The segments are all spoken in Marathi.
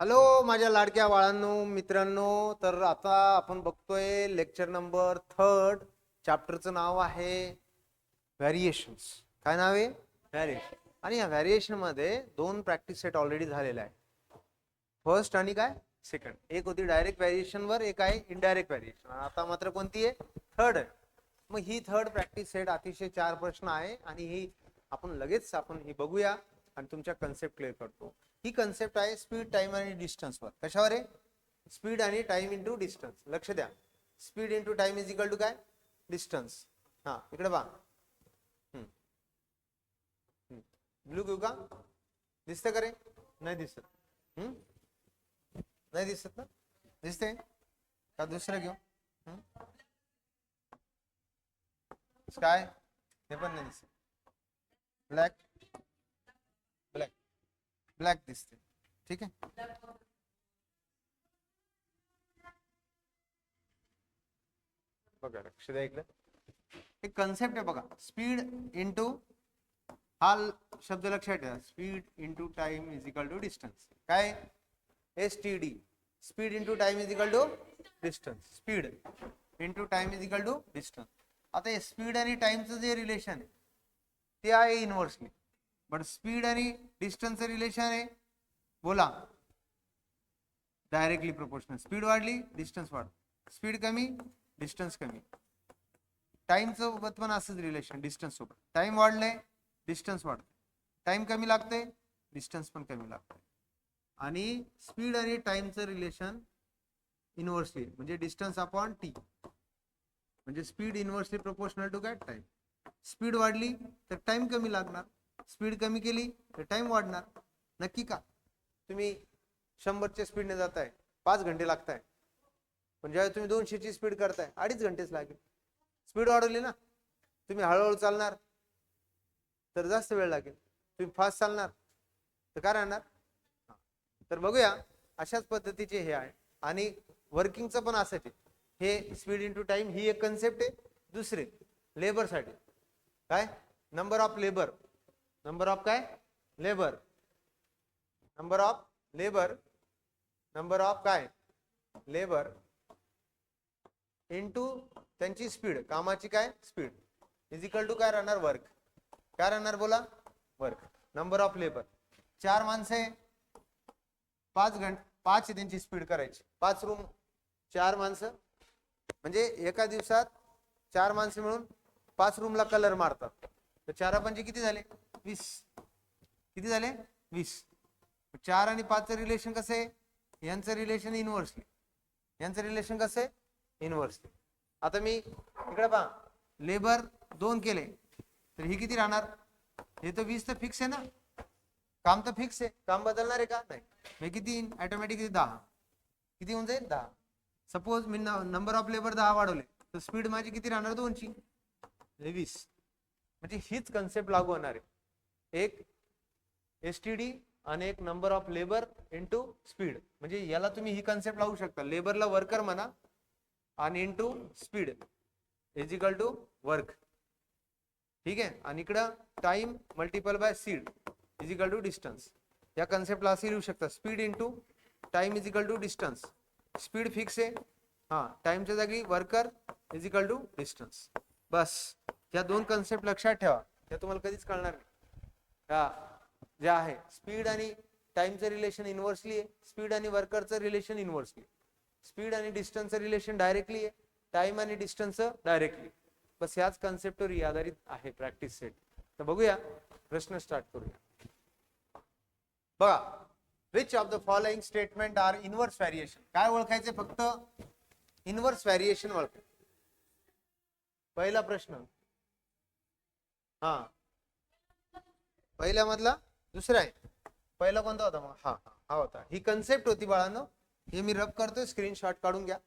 हॅलो माझ्या लाडक्या बाळांनो मित्रांनो तर आता आपण बघतोय लेक्चर नंबर थर्ड चॅप्टरचं नाव आहे व्हॅरिएशन्स काय नाव आहे? व्हॅरिएशन आणि या व्हॅरिएशनमध्ये दोन प्रॅक्टिस सेट ऑलरेडी झालेला आहे फर्स्ट आणि काय? सेकंड एक होती डायरेक्ट व्हॅरिएशन वर एक आहे इनडायरेक्ट व्हॅरिएशन आता मात्र कोणती आहे? थर्ड आहे. मग ही थर्ड प्रॅक्टिस सेट अतिशय चार प्रश्न आहे आणि ही आपण लगेच आपण ही बघूया आणि तुमच्या कन्सेप्ट क्लिअर करतो. ही कन्सेप्ट आहे स्पीड टाइम आणि डिस्टन्सवर कशावर आहे? स्पीड आणि टाइम इंटू डिस्टन्स लक्ष द्या. Speed into time is equal to काय? डिस्टन्स हा इकडे पहा. ब्लू घेऊ का? दिसतं का रे? नाही दिसत. हम्म? नाही दिसत ना? दिसते का दुसरं घेऊ? काय हे पण नाही दिसत. ब्लॅक ब्लॅक दिसते. ठीक आहे? बघा लक्ष द्या इकडे. एक कन्सेप्ट आहे बघा. स्पीड इंटू हा शब्द लक्षात ठेवा. Speed into time is equal to distance काय? S T D speed into time is equal to distance speed into time is equal to distance आता स्पीड आणि टाइमचं जे रिलेशन आहे ते आहे इनव्हर्सली बट स्पीड आणि डिस्टन्सचं रिलेशन आहे. बोला. डायरेक्टली प्रोपोर्शनल स्पीड वाढली डिस्टन्स वाढ. स्पीड कमी डिस्टन्स कमी. टाइम सोबत पण असंच रिलेशन डिस्टन्स सोबत. टाइम वाढले डिस्टन्स वाढते टाइम कमी लागते डिस्टन्स पण कमी लागते आणि स्पीड आणि टाइमचं रिलेशन इन्व्हर्सली म्हणजे डिस्टन्स अपॉन टी म्हणजे speed inversely proportional to get time speed वाढली तर टाइम कमी लागणार. स्पीड कमी केली तर टाइम वाढणार. नक्की का? तुम्ही शंभरच्या स्पीडने जाताय पाच घंटे लागताय. पण ज्यावेळी तुम्ही दोनशेची स्पीड करताय अडीच घंटेच लागेल. स्पीड वाढवली ना? तुम्ही हळूहळू चालणार तर जास्त वेळ लागेल. तुम्ही फास्ट चालणार तर काय राहणार? तर बघूया अशाच पद्धतीचे हे आहे. आणि वर्किंगचं पण असं आहे. हे स्पीड इंटू टाइम ही एक कन्सेप्ट आहे दुसरे लेबरसाठी काय? Number of labour number of काय? Labour number of labour number of काय? लेबर इंटू त्यांची स्पीड कामाची काय? स्पीड इज इक्वल टू काय राहणार? वर्क काय राहणार बोला? वर्क नंबर ऑफ लेबर चार माणसे पाच घंट पाच त्यांची स्पीड करायची. पाच रूम चार माणसं. म्हणजे एका दिवसात चार माणसं मिळून पाच रूमला कलर मारतात. तर चारा पंचे किती झाले? वीस. किती झाले? वीस. चार आणि पाचचं रिलेशन कसं आहे? यांचं रिलेशन इनव्हर्सली यांचं रिलेशन कसं आहे? इनव्हर्सली आता मी इकडे पहा. लेबर दोन केले. तर ही किती राहणार? हे तर वीस तर फिक्स आहे ना? काम तर फिक्स आहे. काम बदलणार आहे का? नाही. मी किती येईन? ऑटोमॅटिक दहा. किती होऊन जाईल? दहा. सपोज मी नंबर ऑफ लेबर दहा वाढवले. तर स्पीड माझी किती राहणार? दोनची. वीस. म्हणजे हीच कन्सेप्ट लागू होणार आहे. एक एस टी डी आणि एक number of labour into speed म्हणजे याला तुम्ही ही कन्सेप्ट लावू शकता. लेबरला वर्कर म्हणा आणि into speed equal to work ठीक आहे? आणि इकडं time multiple by speed equal to distance या कन्सेप्टला असे लिहू शकता. Speed into time equal to distance speed fix आहे. हा टाइमच्या जागी वर्कर इजिकल टू डिस्टन्स बस. या दोन कन्सेप्ट लक्षात ठेवा. त्या तुम्हाला कधीच कळणार नाही. ह्या जे आहे. स्पीड आणि टाइमचं रिलेशन इन्व्हर्सली आहे. स्पीड आणि वर्करचं रिलेशन इन्व्हर्सली स्पीड आणि डिस्टन्सचं रिलेशन डायरेक्टली आहे. टाइम आणि डिस्टन्सचं डायरेक्टली बस ह्याच कन्सेप्टवर आधारित आहे प्रॅक्टिस सेट तर बघूया. प्रश्न स्टार्ट करूया. बघा. Which of the following statement are inverse variation काय ओळखायचे फक्त? इनव्हर्स व्हॅरिएशन ओळखायचे पहिला प्रश्न. हा. पहिल्यामधला दुसरा आहे. पहिला कोणता होता मग? हा हा होता. ही कन्सेप्ट होती बाळांनो. हे मी रब करतोय स्क्रीनशॉट काढून घ्या.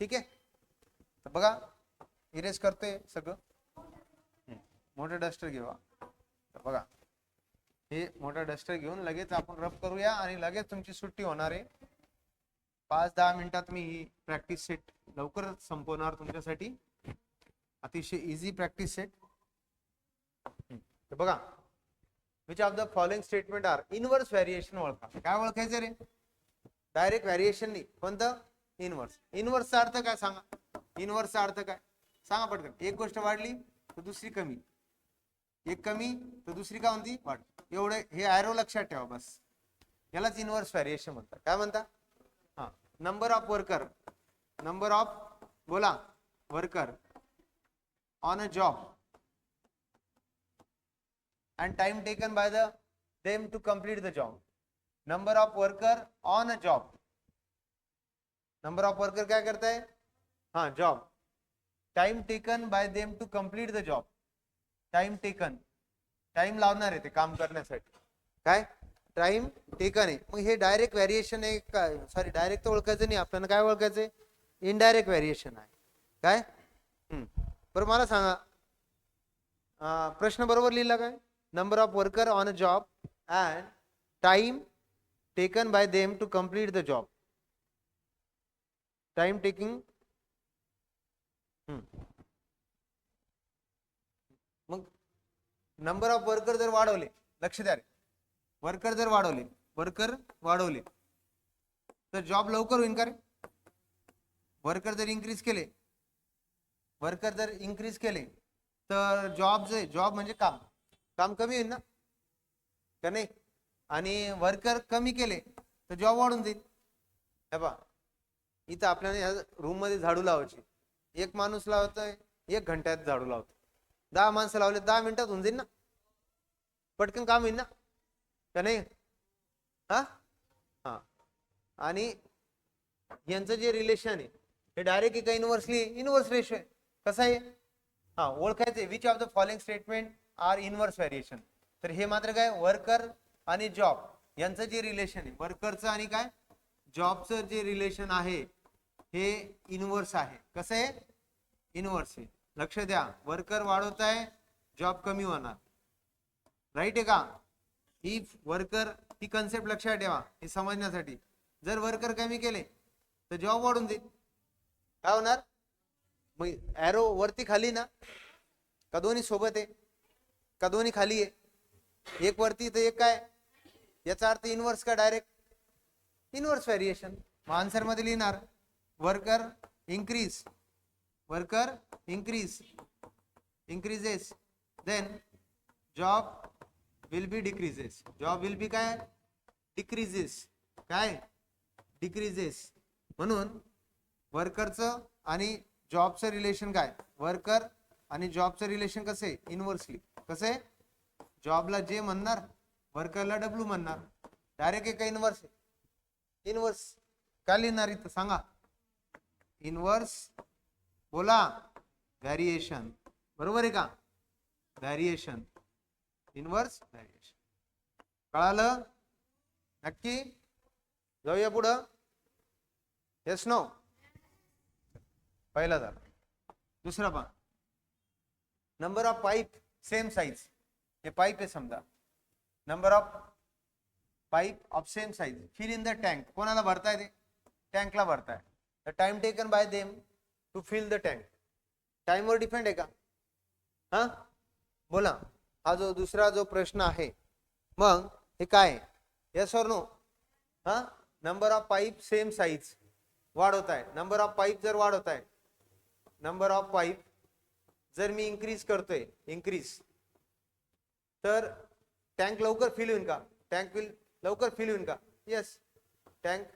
ठीक आहे? बघा इरेज करतोय सगळं. मोठं डस्टर घेऊ बघा हे मोठं डस्टर घेऊन लगेच आपण रब करूया आणि लगेच तुमची सुट्टी होणार आहे. पाच दहा मिनिटात मी ही प्रॅक्टिस सेट लवकरच संपवणार तुमच्यासाठी. अतिशय इझी प्रॅक्टिस सेट बघा which of the following statement are inverse variation ओळखा. काय ओळखायचं रे? डायरेक्ट व्हॅरिएशन नाही. कोणतं? इनवर्स इनवर्सचा अर्थ काय सांगा? इनवर्सचा अर्थ काय? सांगा पटकन. एक गोष्ट वाढली तर दुसरी कमी. एक कमी तर दुसरी काय म्हणती? वाढ. एवढं हे ॲरो लक्षात ठेवा बस. यालाच इनवर्स व्हॅरिएशन म्हणतात. काय म्हणता? हा. Number of worker number of बोला. Worker on a job and time taken by the them to complete the job. Number of worker on a job. Number of worker काय करताय हा? job. Time taken by them to complete the job. Time taken. Time लावणार आहे ते काम करण्यासाठी. काय? टाइम टेकन आहे. मग हे डायरेक्ट व्हॅरिएशन आहे काय सॉरी डायरेक्ट तर ओळखायचं नाही आपल्याला काय ओळखायचंय? इनडायरेक्ट व्हॅरिएशन आहे. काय? बरं मला सांगा. प्रश्न बरोबर लिहिला काय? Number of worker on a job and time taken by them to complete the job. Time taking hmm. मग नंबर ऑफ वर्कर जर वाढवले लक्ष द्या रे. वर्कर जर वाढवले वर्कर वाढवले तर जॉब लवकर होईल का रे? वर्कर जर इन्क्रीज केले वर्कर जर इन्क्रीज केले तर जॉब जे जॉब म्हणजे काम. काम कमी होईल ना? का नाही? आणि वर्कर कमी केले तर जॉब वाढून जाईल. हे बा इथं आपल्याला ह्या रूममध्ये झाडू लावायची. एक माणूस लावतोय एक घंट्यात झाडू लावतो दहा माणसं लावले दहा मिनिटात होऊन जाईल ना? पटकन काम होईल ना? का नाही? हा? हा. आणि यांचं जे रिलेशन आहे हे डायरेक्ट एका इनव्हर्सली इनव्हर्स रेशो आहे. कसं आहे? हा ओळखायचे which of the following statement are inverse variation. तर हे मात्र काय? वर्कर आणि जॉब यांचं जे रिलेशन आहे. वर्करचं आणि काय? जॉबचं जे रिलेशन आहे हे इनव्हर्स आहे. कसं आहे? इनव्हर्स आहे. लक्ष द्या. वर्कर वाढवत आहे जॉब कमी होणार. राईट आहे का? ही वर्कर ही कन्सेप्ट लक्षात ठेवा हे समजण्यासाठी. जर वर्कर कमी केले तर जॉब वाढून देईल काय होणार? मग ॲरो वरती खाली ना. का दोन्ही सोबत आहे? का दोन्ही खाली आहे? एक वरती तर एक काय? याचा अर्थ इनवर्स का डायरेक्ट इनवर्स व्हॅरिएशन मग आन्सरमध्ये लिहिणार worker increase worker increase increases then job will be decreases job will be काय? डिक्रीजेस काय? डिक्रीजेस म्हणून वर्करचं आणि जॉबचं रिलेशन काय? वर्कर आणि जॉबचं रिलेशन कसं आहे? इनव्हर्सली कसे? जॉबला जे म्हणणार वर्करला डब्ल्यू म्हणणार. डायरेक्ट एका इनव्हर्स आहे. इनवर्स काय लिहिणार इथं? सांगा. इनवर्स बोला. व्हॅरिएशन बरोबर आहे का? व्हॅरिएशन इनवर्स व्हॅरिएशन कळालं? नक्की? जाऊया पुढं. येस नो पहिला झाला. दुसरा पहा. Number of pipe same size हे पाईप आहे समजा number of pipe of same size fill in the? Tank कोणाला भरताय ते टँकला भरताय the time taken by them to fill the tank टाइमवर depend आहे का? हां? बोला। हा जो दुसरा जो प्रश्न आहे मग हे काय यस और नो हां? Number of pipe same size वाढवत आहे नंबर ऑफ पाईप जर वाढवत आहे नंबर ऑफ पाईप जर मी इन्क्रीज करतोय इन्क्रीज तर टँक लवकर फिल होईल का? टँक विल लवकर फिल होईल का? Yes tank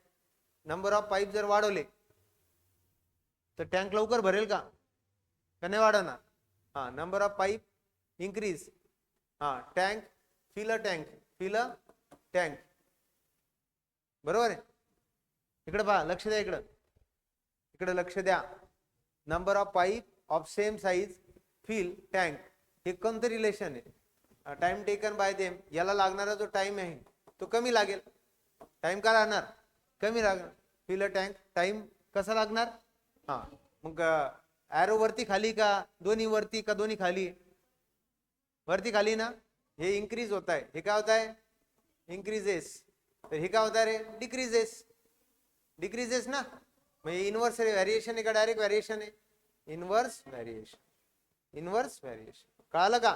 number of pipe जर वाढवले तर टँक लवकर भरेल का? का नाही वाढवणार? हा नंबर ऑफ पाईप इन्क्रीज हा tank fill a tank fill a tank बरोबर आहे? इकडे पहा लक्ष द्या इकडं. इकडे लक्ष द्या. Number of pipe of same size fill tank हे कोणतं रिलेशन आहे? टाइम टेकन बाय देम याला लागणारा जो टाइम आहे तो कमी लागेल. टाइम का राहणार? कमी लागणार फिल अ टँक टाइम कसा लागणार? हां मग ॲरो वरती खाली का दोन्ही वरती का दोन्ही खाली? वरती खाली ना? हे इन्क्रीज होत आहे हे काय होत आहे इन्क्रीजेस तर हे काय होत आहे रे? डिक्रीजेस डिक्रीजेस ना? म्हणजे इनवर्स व्हॅरिएशन आहे का? डायरेक्ट व्हॅरिएशन आहे? इनवर्स व्हॅरिएशन इन्व्हर्स व्हॅरिएशन कळालं का?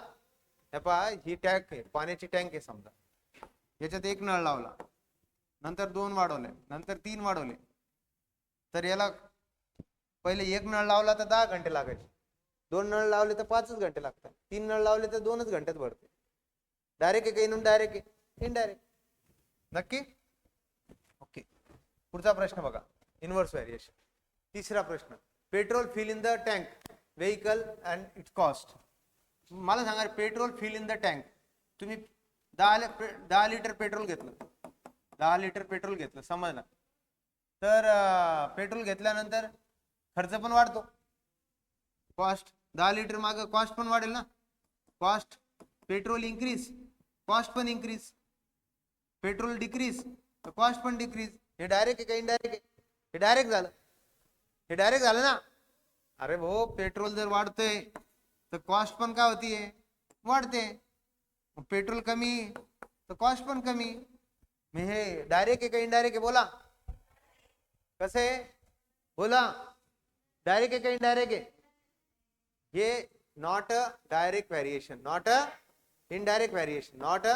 हे पहा ही टँक आहे पाण्याची टँक आहे समजा. याच्यात एक नळ लावला. नंतर दोन वाढवले. नंतर तीन वाढवले. तर याला पहिले एक नळ लावला तर दहा घंटे लागायचे. दोन नळ लावले तर पाचच घंटे लागतात. तीन नळ लावले तर दोनच घंट्यात भरते. डायरेक्ट आहे का डायरेक्ट आहे? इनडायरेक्ट नक्की? ओके पुढचा प्रश्न बघा. इन्व्हर्स व्हॅरिएशन तिसरा प्रश्न. Petrol fill in the tank vehicle and it cost मला सांगा petrol fill in the tank तुम्ही दहा दहा लिटर पेट्रोल घेतलं. दहा लिटर पेट्रोल घेतलं समजलं. तर पेट्रोल घेतल्यानंतर खर्च पण वाढतो. कॉस्ट दहा लिटर माग कॉस्ट पण वाढेल ना. कॉस्ट पेट्रोल इन्क्रीज कॉस्ट पण इन्क्रीज पेट्रोल डिक्रीज तर कॉस्ट पण डिक्रीज हे डायरेक्ट आहे का इनडायरेक्ट आहे? हे डायरेक्ट झालं. हे डायरेक्ट झालं ना? अरे भाऊ पेट्रोल जर वाढतंय तर कॉस्ट पण काय होतीये वाढते. पेट्रोल कमी, तर कॉस्ट पण कमी. मग हे डायरेक्ट का इनडायरेक्ट बोला. कसं बोला. डायरेक्ट आहे का इनडायरेक्ट हे not a direct variation not a indirect variation not a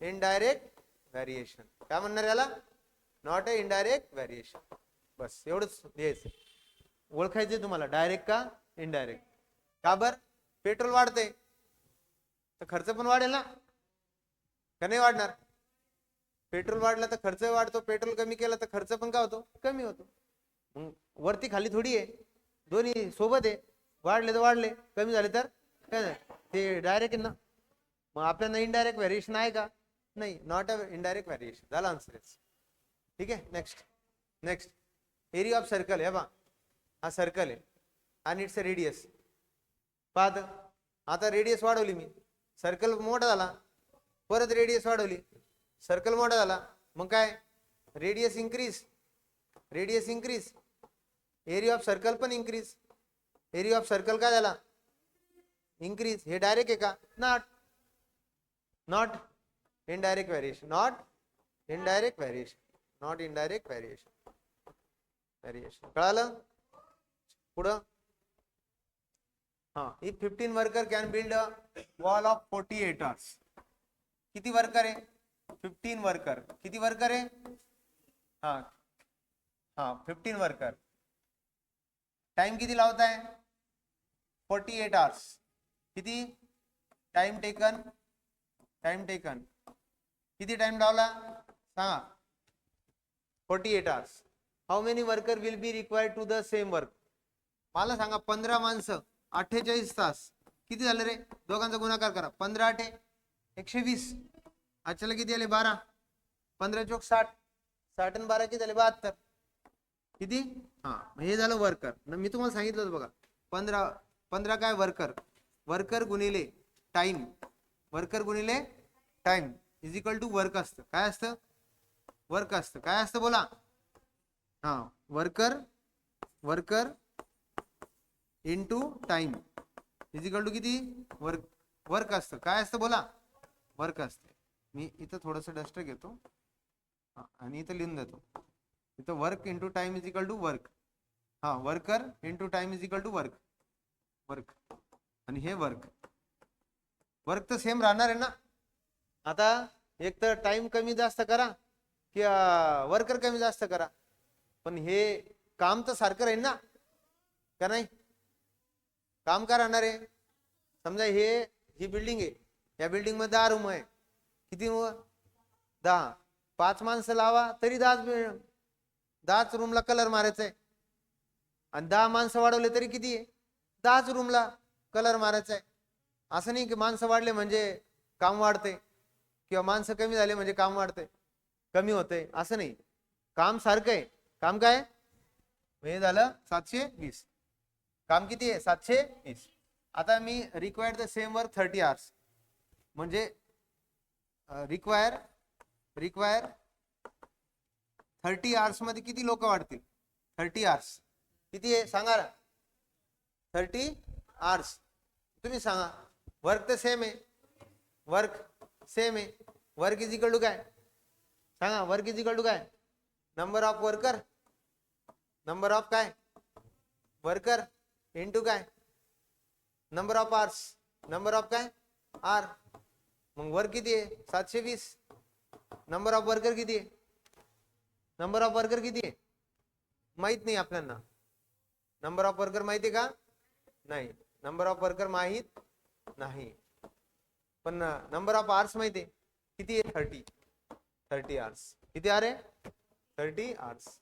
indirect variation काय म्हणणार याला? नॉट अ इनडायरेक्ट बस, एवढंच ओळखायचे तुम्हाला डायरेक्ट का इनडायरेक्ट का बर? पेट्रोल वाढते तर खर्च पण वाढेल ना? का नाही वाढणार? पेट्रोल वाढला तर खर्च वाढतो पेट्रोल कमी केला तर खर्च पण काय होतो? कमी होतो. मग वरती खाली थोडी आहे. दोन्ही सोबत आहे. वाढले तर वाढले कमी झाले तर काय नाही ते डायरेक्ट ना? मग आपल्याला इनडायरेक्ट व्हॅरिएशन आहे का? नाही नॉट अ इनडायरेक्ट व्हॅरिएशन झाला आन्सर ठीक आहे? Next next area of circle आहे बा हा सर्कल आहे. आणि इट्स अ रेडियस पाहत? आता रेडियस वाढवली मी. सर्कल मोठा झाला. परत रेडियस वाढवली. सर्कल मोठा झाला. मग काय? Radius increase radius increase area of circle पण इन्क्रीज एरिया ऑफ सर्कल काय झाला? इन्क्रीज हे डायरेक्ट आहे का? Not not indirect variation not indirect variation not indirect variation variation कळालं? पुढं? हा. If fifteen worker can build a wall of forty eight hours किती वर्कर आहे? फिफ्टीन वर्कर किती वर्कर आहे? हा. हा फिफ्टीन वर्कर टाइम किती लावताय? फोर्टी एट आवर्स किती? टाइम टेकन टाइम टेकन किती टाइम लावला? सांगा forty eight hours how many worker will be required to the same work मला सांगा पंधरा माणसं अठ्ठेचाळीस तास. किती झाले रे? दोघांचा गुणाकार करा. पंधरा आठे एकशे वीस. आजच्याला किती आले? बारा. पंधरा चौक साठ. साठ आणि बारा किती झाले बहात्तर. किती? हा हे झालं वर्कर. मी तुम्हाला सांगितलं होतं बघा. पंधरा पंधरा काय? वर्कर. वर्कर गुणिले टाइम वर्कर गुणिले time is equal to work असतं. काय असतं? वर्क असतं. काय असतं? बोला. हा worker worker into time equal to किती? वर्क वर्क असतं. काय असतं बोला? वर्क असते. मी इथं थोडंसं डस्टर घेतो. आणि इथं लिहून देतो. इथं work into time equal to work हा worker into time equal to work work आणि हे वर्क वर्क तर सेम राहणार आहे ना? आता एक तर टाइम कमी जास्त करा कि वर्कर कमी जास्त करा. पण हे काम तर सारखं राहील ना? का नाही? काम का राहणार आहे? समजा हे ही बिल्डिंग आहे. या बिल्डिंगमध्ये दहा रूम आहे. किती रूम दहा. पाच माणसं लावा तरी दहाच दहाच रूमला कलर मारायचा आहे. आणि दहा माणसं वाढवले तरी किती आहे? दहाच रूमला कलर मारायचा आहे. असं नाही की माणसं वाढले म्हणजे काम वाढते किंवा माणसं कमी झाले म्हणजे काम वाढते कमी होते असं नाही. काम सारखं आहे. काम काय? हे झालं सातशे वीस. काम किती आहे? सातशे वीस. आता मी required the same work thirty hours म्हणजे रिक्वायर रिक्वायर थर्टी आवर्समध्ये किती लोक वाढतील? थर्टी आवर्स किती आहे? सांगा थर्टी आवर्स तुम्ही सांगा. वर्क तर सेम आहे. वर्क सेम आहे. वर्क इज इकल टू काय? सांगा. वर्क इज इकल टू काय? Number of worker number of काय? वर्कर इंटू काय? Number of hours number of काय? आर मग वर्क किती आहे? सातशे वीस. नंबर ऑफ वर्कर किती आहे? नंबर ऑफ वर्कर किती आहे? माहीत नाही आपल्याला. नंबर ऑफ वर्कर माहिती आहे का? नाही. नंबर ऑफ वर्कर माहीत नाही. पण नंबर ऑफ आर्स माहिती आहे? किती आहे? थर्टी थर्टी आर्स किती आर आहे? थर्टी आर्स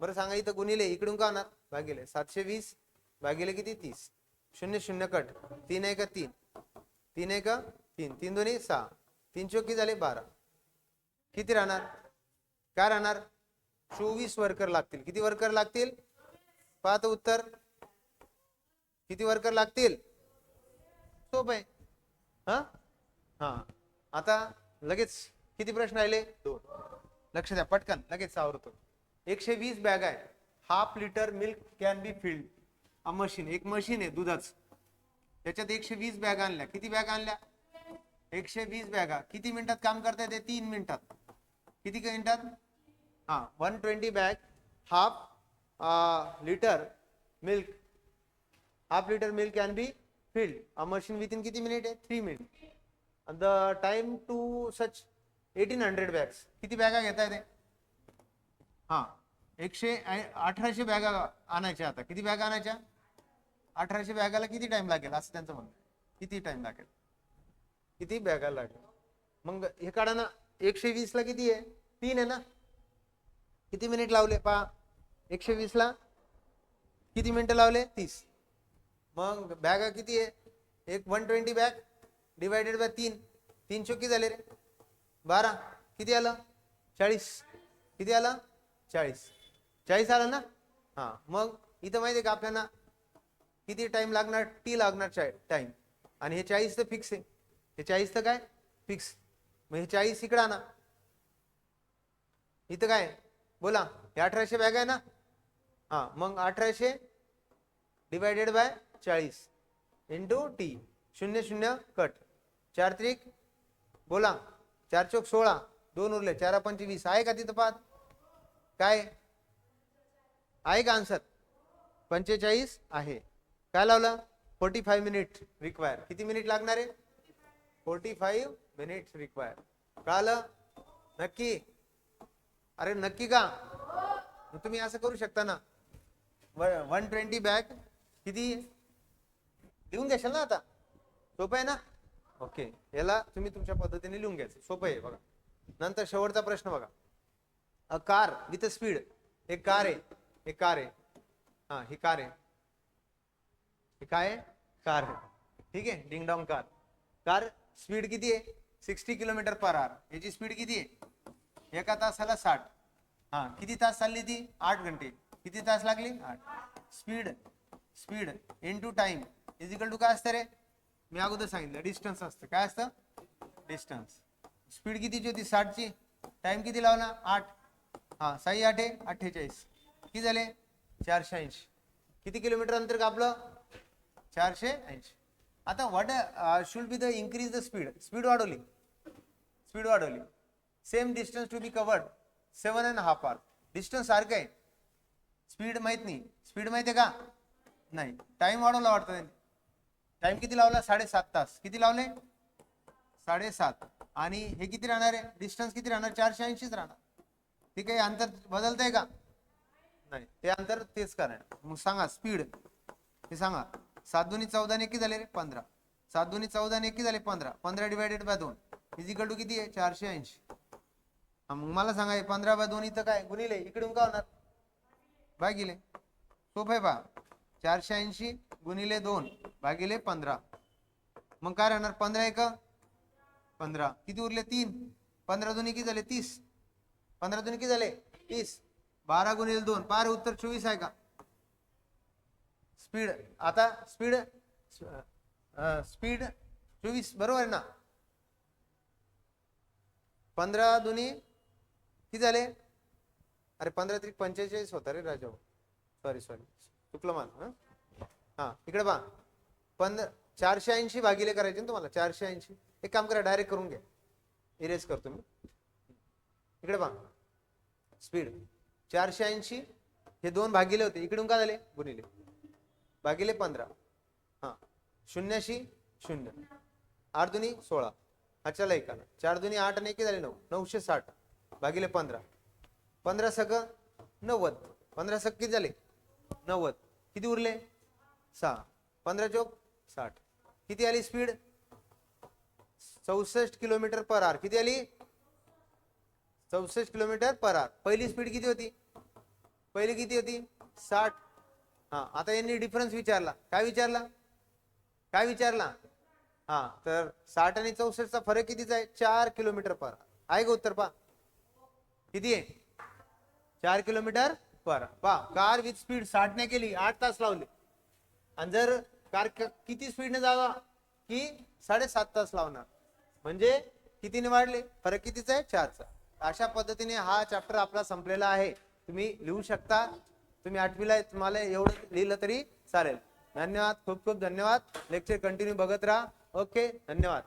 बरं सांगा इथं गुणिले इकडून का होणार? भागिले. सातशे वीस. भागिले किती? तीस. शून्य शून्य कट. तीन आहे का तीन. तीन आहे का तीन. तीन दोन्ही सहा. तीन चौकी झाले बारा. किती राहणार? काय राहणार? चोवीस वर्कर लागतील. किती वर्कर लागतील? पाहत उत्तर. किती वर्कर लागतील? सोप आहे. हा? हा. आता लगेच किती प्रश्न राहिले? दोन. लक्ष द्या पटकन. लगेच आवरतो एकशे वीस बॅग आहे. Half litre milk can be filled machine एक मशीन आहे दुधाच. त्याच्यात एकशे वीस बॅग आणल्या. किती बॅग आणल्या? एकशे वीस बॅगा किती मिनिटात काम करता येते? तीन मिनिटात. किती मिनिटात? हा one twenty bag half litre milk half litre milk can be filled a machine within किती मिनिट आहे? Three minute the time to such eighteen hundred bags किती बॅगा घेता येते? हा एकशे अठराशे बॅगा आणायच्या आता. किती बॅगा आणायच्या? अठराशे बॅगाला किती टाइम लागेल? असं त्यांचं म्हणणं किती टाइम लागेल? किती बॅगा लागेल? मग हे काढा ना. एकशे वीस ला किती आहे? तीन आहे ना? किती मिनिट लावले? पहा. एकशे वीस ला? किती मिनिटं लावले? तीस. मग बॅगा किती आहे? एक one twenty bag divided by तीन. तीन चौकी झाले रे. बारा. किती आलं? चाळीस. किती आलं? चाळीस. चाळीस आलं ना? हा मग इथं माहिती आहे का आपल्याला? किती टाइम लागणार? टी लागणार टाइम आणि हे चाळीस तर फिक्स आहे. हे चाळीस तर काय? फिक्स मग हे चाळीस इकडं आणा. इथं काय? बोला. हे अठराशे बॅग आहे ना? हा मग अठराशे डिवायडेड बाय चाळीस इंटू टी शून्य शून्य कट चार त्रिक. बोला. चार चौक सोळा. दोन उरले. चार पंचवीस. आहे का तिथं पाहत? काय? आहे का आन्सर पंचेचाळीस आहे. काय लावलं? फोर्टी फाईव्ह मिनिट रिक्वायर किती मिनिट लागणार आहे? फोर्टी फाईव्ह मिनिट रिक्वायर कळालं नक्की? अरे नक्की का? तुम्ही असं करू शकता ना. वन ट्वेंटी बॅग किती? लिहून घ्याल ना आता. सोपं आहे ना? ओके. याला तुम्ही तुमच्या पद्धतीने लिहून घ्यायचं. सोपं आहे बघा. नंतर शेवटचा प्रश्न बघा. अ कार विथ स्पीड एक कार आहे. हे कार आहे हा ही कार आहे ही काय आहे कार. आहे ठीक आहे? Ding dong car. Car speed किती आहे? सिक्स्टी किलोमीटर पर आवर याची स्पीड किती आहे? एका तासाला साठ. हा किती तास चालली ती? आठ घंटे. किती तास लागली? आठ. Speed speed into time equal to काय असतं रे? मी अगोदर सांगितलं डिस्टन्स असतं. काय असतं? डिस्टन्स स्पीड कितीची होती? साठची. टाइम किती लावला? आठ. हा साई आठ आहे अठ्ठेचाळीस. किती झाले? चारशे ऐंशी. किती किलोमीटर अंतर कापलं? चारशे ऐंशी. आता what should be the increase the speed speed वाढवली. स्पीड वाढवली. Same distance to be covered seven and half hour distance सारखं आहे. स्पीड माहीत नाही. स्पीड माहिती आहे का? नाही. टाइम वाढवला वाटतं त्यांनी. टाइम किती लावला? साडेसात तास. किती लावले? साडेसात. आणि हे किती राहणार आहे? डिस्टन्स किती राहणार? चारशे ऐंशीच राहणार. ठीक आहे? अंतर बदलतंय का? नाही. ते अंतर तेच कारण मग सांगा स्पीड हे सांगा. सात दोन्ही चौदा ने किती झाले रे? पंधरा. सात दोन्ही चौदा ने किती झाले? पंधरा. पंधरा डिवायडेड बाय दोन. इजिकल टू किती आहे? चारशे ऐंशी. मग मला सांगा हे पंधरा बाय दोन इथं काय? गुणिले. इकडून का होणार? भागिले. सोप आहे पहा. चारशे ऐंशी गुणिले दोन भागिले पंधरा. मग काय राहणार? पंधरा एक? पंधरा. किती उरले? तीन. पंधरा दोन्ही किती झाले? तीस. पंधरा दोन्ही किती झाले? तीस. बारा गुणिले दोन. पार उत्तर चोवीस आहे का? स्पीड. आता स्पीड स्पीड चोवीस. बरोबर आहे ना? पंधरा दोन्ही किती झाले? अरे पंधरा तरी पंचेचाळीस होता रे राजा सॉरी सॉरी चुकलं मला हा? इकडे पहा. पंधरा चारशे ऐंशी भागिले करायचे ना तुम्हाला? चारशे ऐंशी. एक काम करा डायरेक्ट करून घ्या. इरेज करतो मी. इकडे पहा. स्पीड चारशे ऐंशी? हे दोन भागिले होते. इकडून का झाले? गुणिले. भागिले पंधरा. हा. शून्याशी शून्य. आठ दुनी सोळा. हा चला एकाला. चार दुनी आठ आणि एक झाले नऊ. नऊशे साठ. भागिले पंधरा. पंधरा सक नव्वद. पंधरा सग किती झाले? नव्वद. किती उरले? सहा. पंधरा चौक साठ. किती आली स्पीड चौसष्ट किलोमीटर पर आर किती आली? चौसष्ट किलोमीटर पर आर पहिली स्पीड किती होती? पहिली किती होती? साठ. हा आता यांनी डिफरन्स विचारला. काय विचारला? काय विचारला? हा तर साठ आणि चौसष्टचा फरक कितीचा आहे? चार किलोमीटर पर आहे का उत्तर पा? किती आहे? चार किलोमीटर पर पा कार विथ स्पीड साठने केली आठ तास लावले. आणि जर कार किती स्पीडने जावा? की साडेसात तास लावणार. म्हणजे कितीने वाढले? फरक कितीचा आहे? चारचा. अशा पद्धतीने हा चॅप्टर आपला संपलेला आहे. तुम्ही लिहू शकता. तुम्ही आठवीला आहे, तुम्हाला एवढं लिहिलं तरी चालेल. धन्यवाद खूप खूप धन्यवाद. लेक्चर कंटिन्यू बघत राहा. ओके धन्यवाद.